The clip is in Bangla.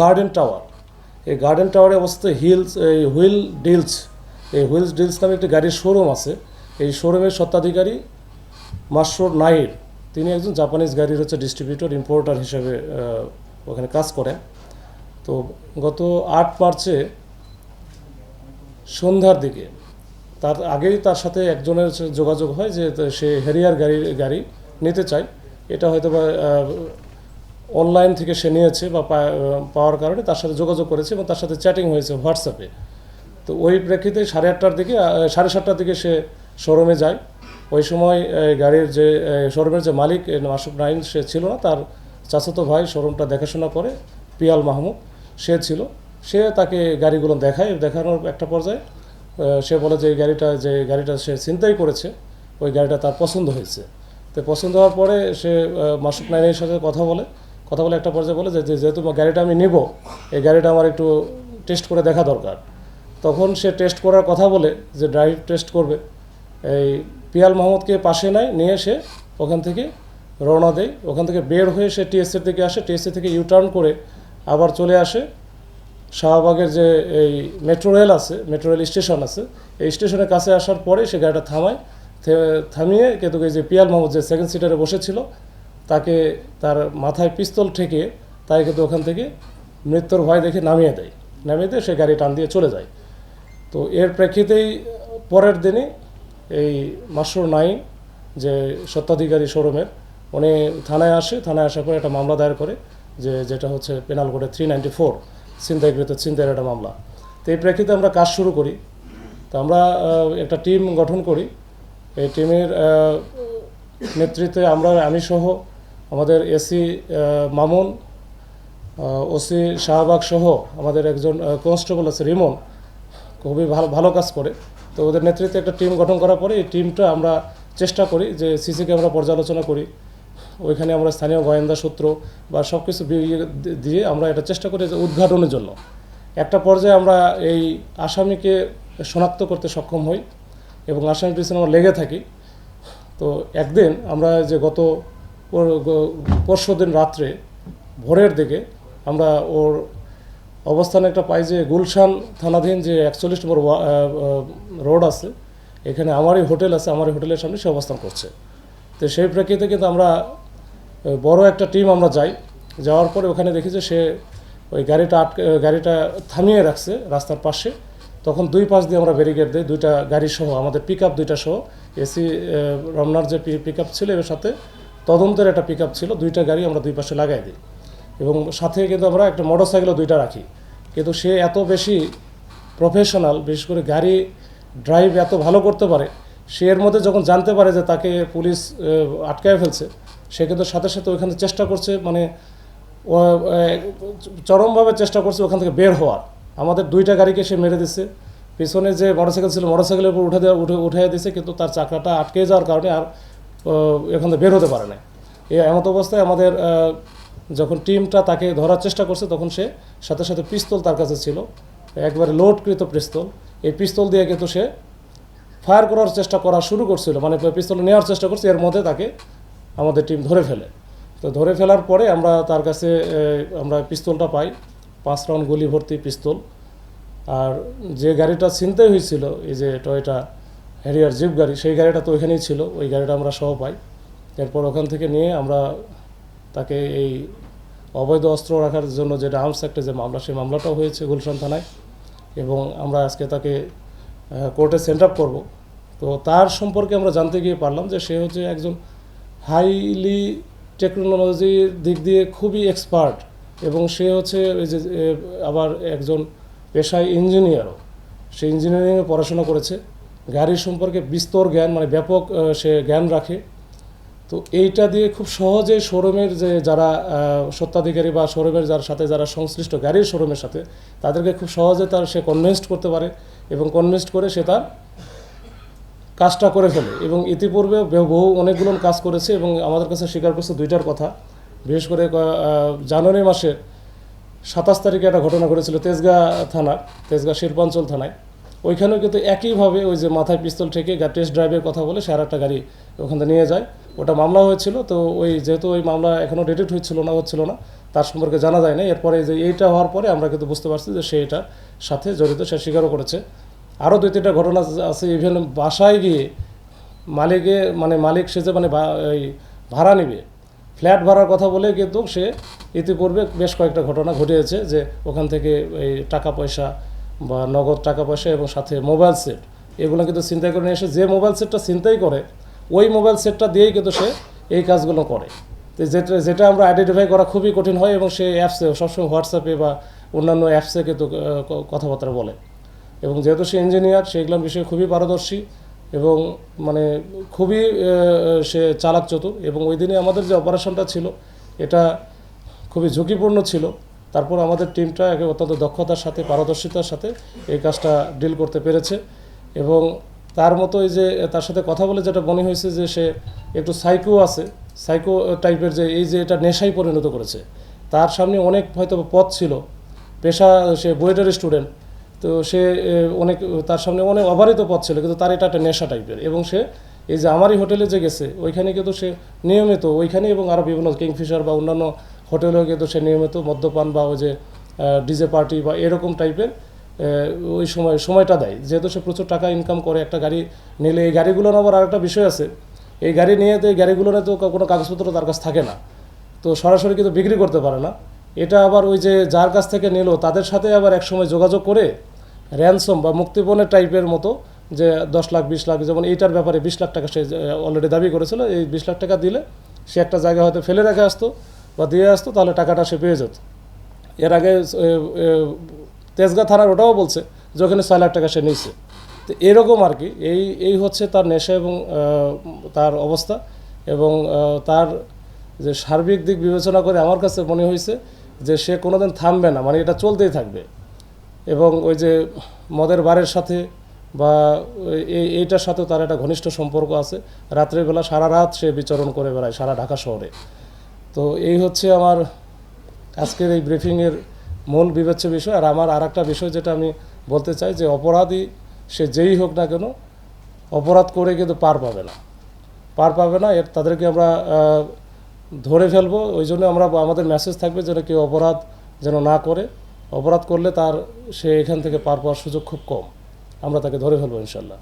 গার্ডেন টাওয়ার এই গার্ডেন টাওয়ারে অবস্থিত হিলস এই হুইল ডিলস এই হুইলস ডিলস নামে একটি গাড়ির শোরুম আছে। এই শোরুমের স্বত্বাধিকারী মাসরুর নাইর তিনি একজন জাপানিজ গাড়ির হচ্ছে ডিস্ট্রিবিউটর ইম্পোর্টার হিসেবে ওখানে কাজ করেন। তো গত আট মার্চে সন্ধ্যার দিকে তার আগেই তার সাথে একজনের যোগাযোগ হয় যে সে হেরিয়ার গাড়ি গাড়ি নিতে চায়। এটা হয়তো বা অনলাইন থেকে সে নিয়েছে বা পাওয়ার কারণে তার সাথে যোগাযোগ করেছে এবং তার সাথে চ্যাটিং হয়েছে হোয়াটসঅ্যাপে তো ওই প্রেক্ষিতে সাড়ে আটটার দিকে সাড়ে সাতটার দিকে সে শোরুমে যায়। ওই সময় গাড়ির যে শোরুমের যে মালিক মাসুক নাইন, সে ছিল না। তার চাচাতো ভাই শোরুমটা দেখাশোনা করে, পিয়াল মাহমুদ, সে ছিল। সে তাকে গাড়িগুলো দেখায়। দেখানোর একটা পর্যায়ে সে বলে যে গাড়িটা যে গাড়িটা সে চিন্তাই করেছে, ওই গাড়িটা তার পছন্দ হয়েছে। তো পছন্দ হওয়ার পরে সে মাসুক নাইনের সাথে কথা বলে। কথা বলে একটা পর্যায়ে বলে যে যেহেতু গাড়িটা আমি নিব, এই গাড়িটা আমার একটু টেস্ট করে দেখা দরকার। তখন সে টেস্ট করার কথা বলে যে ড্রাইভ টেস্ট করবে। এই পিয়াল মাহমুদকে পাশে নেয়, নিয়ে সে ওখান থেকে রওনা দেয়। ওখান থেকে বের হয়ে সে টিএসসির দিকে আসে। টিএসসি থেকে ইউটার্ন করে আবার চলে আসে শাহবাগের যে, এই মেট্রো রেল আছে মেট্রো রেল স্টেশন আছে। এই স্টেশনের কাছে আসার পরে সে গাড়িটা থামায় থামিয়ে এই যে পিয়াল মাহমুদ যে সেকেন্ড সিটারে বসেছিল তাকে তার মাথায় পিস্তল ঠেকে তাই কিন্তু ওখান থেকে মৃত্যুর ভয় দেখে নামিয়ে দেয়। নামিয়ে দিয়ে সে গাড়ি টান দিয়ে চলে যায়। তো এর প্রেক্ষিতেই পরের দিনই এই মাসুর নাইন, যে সত্ত্বাধিকারী শোরুমের, উনি থানায় আসে। থানায় আসার পরে একটা মামলা দায়ের করে, যে যেটা হচ্ছে পেনাল কোডে থ্রি নাইনটি ফোর ছিনতাইকৃত ছিনতাইয়ের একটা মামলা। তো এই প্রেক্ষিতে আমরা কাজ শুরু করি। তো আমরা একটা টিম গঠন করি। এই টিমের নেতৃত্বে আমরা, আমি সহ আমাদের এসি মামুন ওসি শাহবাগ সহ আমাদের একজন কনস্টেবল আছে, রিমন, খুবই ভালো ভালো কাজ করে। তো ওদের নেতৃত্বে একটা টিম গঠন করার পরে এই টিমটা আমরা চেষ্টা করি যে সিসি ক্যামেরা পর্যালোচনা করি। ওইখানে আমরা স্থানীয় গোয়েন্দা সূত্র বা সব কিছু দিয়ে আমরা এটা চেষ্টা করি যে উদ্ঘাটনের জন্য। একটা পর্যায়ে আমরা এই আসামিকে শনাক্ত করতে সক্ষম হই এবং আসামির পিছনে আমরা লেগে থাকি। তো একদিন আমরা যে গত পরশু দিন রাত্রে ভোরের দিকে আমরা ওর অবস্থানে একটা পাই যে গুলশান থানাধীন যে একচল্লিশ নম্বর রোড আছে, এখানে আমারই হোটেল আছে, আমারই হোটেলের সামনে সে অবস্থান করছে। তো সেই প্রেক্ষিতে কিন্তু আমরা বড় একটা টিম আমরা যাই। যাওয়ার পরে ওখানে দেখি যে সে ওই গাড়িটা আটকে গাড়িটা থামিয়ে রাখছে রাস্তার পাশে। তখন দুই পাশ দিয়ে আমরা ব্যারিকেড দিই, দুইটা গাড়ি সহ আমাদের পিক আপ দুইটা সহ, এসি রমনার যে পিক আপ ছিল এর সাথে তদন্তের একটা পিক ছিল, দুইটা গাড়ি আমরা দুই পাশে লাগাই দিই। এবং সাথে কিন্তু আমরা একটা মোটর সাইকেলও দুইটা রাখি। কিন্তু সে এত বেশি প্রফেশনাল বিশেষ করে গাড়ি ড্রাইভ এত ভালো করতে পারে, সে এর মধ্যে যখন জানতে পারে যে তাকে পুলিশ আটকায় ফেলছে, সে কিন্তু সাথে সাথে ওইখানে চেষ্টা করছে মানে চরমভাবে চেষ্টা করছে ওখান থেকে বের হওয়ার। আমাদের দুইটা গাড়িকে সে মেরে দিচ্ছে পিছনে যে মোটরসাইকেল ছিল মোটরসাইকেলের উপর উঠে দেওয়া উঠে উঠে দিয়েছে কিন্তু তার চাকাটা আটকে যাওয়ার কারণে আর এখান থেকে বের হতে পারে না এই এমত অবস্থায় আমাদের যখন টিমটা তাকে ধরার চেষ্টা করছে, তখন সে সাথে সাথে পিস্তল তার কাছে ছিল। একবারে লোডকৃত পিস্তল। এই পিস্তল দিয়ে কিন্তু সে ফায়ার করার চেষ্টা করা শুরু করছিল মানে পিস্তল নেওয়ার চেষ্টা করছে, এর মধ্যে তাকে আমাদের টিম ধরে ফেলে। তো ধরে ফেলার পরে আমরা তার কাছে আমরা পিস্তলটা পাই। পাঁচ রাউন্ড গুলি ভর্তি পিস্তল। আর যে গাড়িটা ছিনতে হয়েছিল, এই যে টয়টা হ্যারিয়ার জিপ গাড়ি, সেই গাড়িটা তো ওইখানেই ছিল, ওই গাড়িটা আমরা সহ পাই। এরপর ওখান থেকে নিয়ে আমরা তাকে এই অবৈধ অস্ত্র রাখার জন্য যেটা আর্মস একটা যে মামলা, সেই মামলাটাও হয়েছে গুলশান থানায়। এবং আমরা আজকে তাকে কোর্টে সেন্ড আপ করব। তো তার সম্পর্কে আমরা জানতে গিয়ে পারলাম যে সে হচ্ছে একজন হাইলি টেকনোলজির দিক দিয়ে খুবই এক্সপার্ট এবং সে হচ্ছে ওই যে আবার একজন পেশায় ইঞ্জিনিয়ারও সে ইঞ্জিনিয়ারিংয়ে পড়াশোনা করেছে। গাড়ির সম্পর্কে বিস্তর জ্ঞান মানে ব্যাপক সে জ্ঞান রাখে। তো এইটা দিয়ে খুব সহজে শোরুমের যে যারা আহ, স্বত্বাধিকারী বা শোরুমের যার সাথে যারা সংশ্লিষ্ট গাড়ির শোরুমের সাথে তাদেরকে খুব সহজে তার সে কনভিন্সড করতে পারে এবং কনভিন্সড করে সে তার কাজটা করে ফেলে। এবং ইতিপূর্বে বহু অনেকগুলো কাজ করেছে এবং আমাদের কাছে স্বীকার করছে দুইটার কথা। বিশেষ করে জানুয়ারি মাসে সাতাশ তারিখে একটা ঘটনা ঘটেছিল তেজগাঁ থানার তেজগাঁ শিল্পাঞ্চল থানায়। ওইখানেও কিন্তু একইভাবে ওই যে মাথায় পিস্তল ঠেকে টেস্ট ড্রাইভের কথা বলে সে একটা গাড়ি ওখান নিয়ে যায়। ওটা মামলা হয়েছিল, তো ওই যেহেতু ওই মামলা এখনও ডিটেক্ট হচ্ছিল না হচ্ছিল না, তার সম্পর্কে জানা যায় না এরপরে যে এইটা হওয়ার পরে আমরা কিন্তু বুঝতে পারছি যে সে এটার সাথে জড়িত, সে স্বীকারও করেছে। আরও দুই তিনটা ঘটনা আছে ইভেন বাসায় গিয়ে মালিকে মানে মালিক সে যে মানে এই ভাড়া নেবে, ফ্ল্যাট ভাড়ার কথা বলে কিন্তু সে ইতিপূর্বে বেশ কয়েকটা ঘটনা ঘটিয়েছে যে ওখান থেকে এই টাকা পয়সা বা নগদ টাকা পয়সা এবং সাথে মোবাইল সেট। এগুলো কিন্তু চিন্তাই করে নিয়ে এসে যে মোবাইল সেটটা চিন্তাই করে, ওই মোবাইল সেটটা দিয়েই কিন্তু সে এই কাজগুলো করে। তো যেটা যেটা আমরা আইডেন্টিফাই করা খুবই কঠিন হয় এবং সে অ্যাপসে সবসময় হোয়াটসঅ্যাপে বা অন্যান্য অ্যাপসে কিন্তু কথাবার্তা বলে। এবং যেহেতু সে ইঞ্জিনিয়ার সেগুলোর বিষয়ে খুবই পারদর্শী এবং মানে খুবই সে চালাক চতুর এবং ওই দিনে আমাদের যে অপারেশনটা ছিল, এটা খুবই ঝুঁকিপূর্ণ ছিল। তারপর আমাদের টিমটা একে অত্যন্ত দক্ষতার সাথে, পারদর্শিতার সাথে এই কাজটা ডিল করতে পেরেছে। এবং তার মতো এই যে, তার সাথে কথা বলে যেটা মনে হয়েছে যে, সে একটু সাইকো আছে সাইকো টাইপের যে, এই যে এটা নেশায় পরিণত করেছে। তার সামনে অনেক হয়তো পথ ছিল। পেশা, সে বুয়েটের স্টুডেন্ট, তো সে অনেক, তার সামনে অনেক অবারিত পথ ছিল, কিন্তু তার এটা একটা নেশা টাইপের এবং সে এই যে, আমারই হোটেলে যে গেছে, ওইখানে কিন্তু সে নিয়মিত, ওইখানে এবং আরও বিভিন্ন কিংফিশার বা অন্যান্য হোটেলেও কিন্তু সে নিয়মিত মদ্যপান বা ওই যে ডিজে পার্টি বা এরকম টাইপের ওই সময়, সময়টা দেয়। যেহেতু সে প্রচুর টাকা ইনকাম করে, একটা গাড়ি নিলে এই গাড়িগুলোর আবার আরেকটা বিষয় আছে। এই গাড়ি নিয়ে তো, এই গাড়িগুলোর তো কোনো কাগজপত্র তার কাছে থাকে না। তো সরাসরি কিন্তু বিক্রি করতে পারে না। এটা আবার ওই যে, যার কাছ থেকে নিল, তাদের সাথে আবার একসময় যোগাযোগ করে র্যানসম বা মুক্তিপণের টাইপের মতো যে, দশ লাখ, বিশ লাখ, যেমন এইটার ব্যাপারে বিশ লাখ টাকা সে অলরেডি দাবি করেছিল। এই বিশ লাখ টাকা দিলে সে একটা জায়গা হয়তো ফেলে রেখে আসতো। বা দিয়ে আসতো, তাহলে টাকাটা সে পেয়ে যেত। এর আগে তেজগাঁ থানার ওটাও বলছে যে ওখানে ছয় লাখ টাকা সে নিয়েছে। তো এরকম আর কি, এই এই হচ্ছে তার নেশা এবং তার অবস্থা এবং তার যে সার্বিক দিক বিবেচনা করে আমার কাছে মনে হয়েছে যে সে কোনোদিন থামবে না মানে এটা চলতেই থাকবে। এবং ওই যে মদের বারের সাথে বা এই এইটার সাথেও তার একটা ঘনিষ্ঠ সম্পর্ক আছে। রাত্রেবেলা সারা রাত সে বিচরণ করে বেড়ায় সারা ঢাকা শহরে। তো এই হচ্ছে আমার আজকের এই ব্রিফিংয়ের মূল বিবেচ্য বিষয়। আর আমার আর একটা বিষয় যেটা আমি বলতে চাই যে অপরাধী সে যেই হোক না কেন অপরাধ করে কিন্তু পার পাবে না। পার পাবে না, এর তাদেরকে আমরা ধরে ফেলব। ওই জন্য আমরা, আমাদের মেসেজ থাকবে যেন কেউ অপরাধ যেন না করে। অপরাধ করলে তার, সে এখান থেকে পার পাওয়ার সুযোগ খুব কম। আমরা তাকে ধরে ফেলব ইনশাল্লাহ।